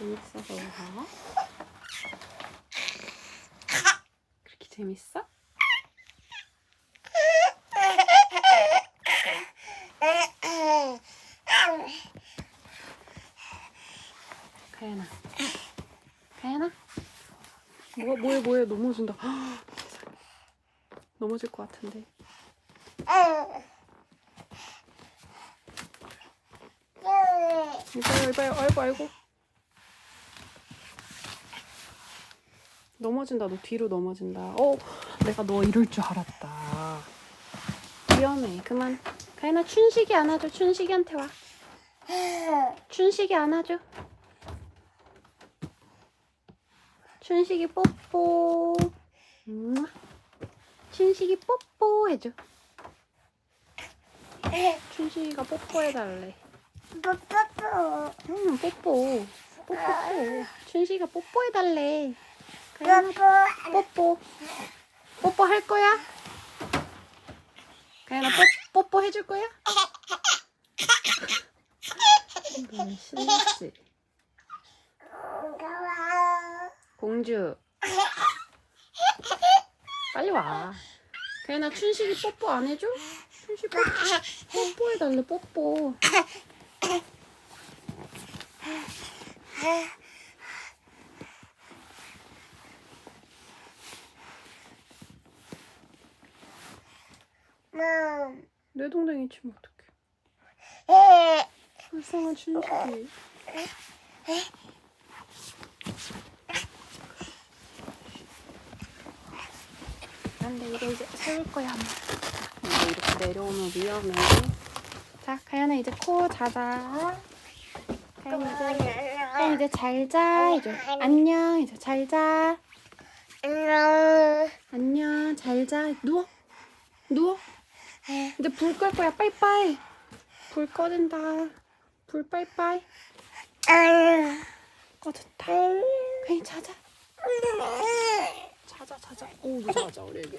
재밌어서 울어? 그렇게 재밌어? 가연아 가연아 뭐, 뭐해 뭐해 넘어진다. 넘어질 것 같은데 이봐요 이봐요 아이고 아이고 넘어진다. 너 뒤로 넘어진다. 어 내가 너 이럴 줄 알았다. 위험해. 그만. 가연아 춘식이 안아줘. 춘식이한테 와. 춘식이 안아줘. 춘식이 뽀뽀. 음. 춘식이 뽀뽀 해줘. 춘식이가 뽀뽀해달래. 응 뽀뽀 뽀뽀. 춘식이가 뽀뽀해달래 뽀뽀 뽀뽀 할 거야? 가연아 뽀, 뽀뽀 해줄 거야? 신났지 공주 빨리 와 가연아 춘식이 뽀뽀 안 해줘? 춘식 뽀뽀 뽀뽀해달래 뽀뽀 내 동댕이 치면 어떡해? 불쌍한 춘식이. 안돼 이거 이제 세울 거야 엄마. 이거 이렇게 내려오면 위험해 자 가연아 이제 코 자자 가연 이제 가연 이제 잘자 이제. 안녕 이제 잘자. 안녕 잘자. 누워. 누워 이제 불 끌 거야. 빠이빠이. 불 꺼진다. 불 빠이빠이. 꺼졌다. 가연 자자. 자자 자자. 오 자자 우리 애기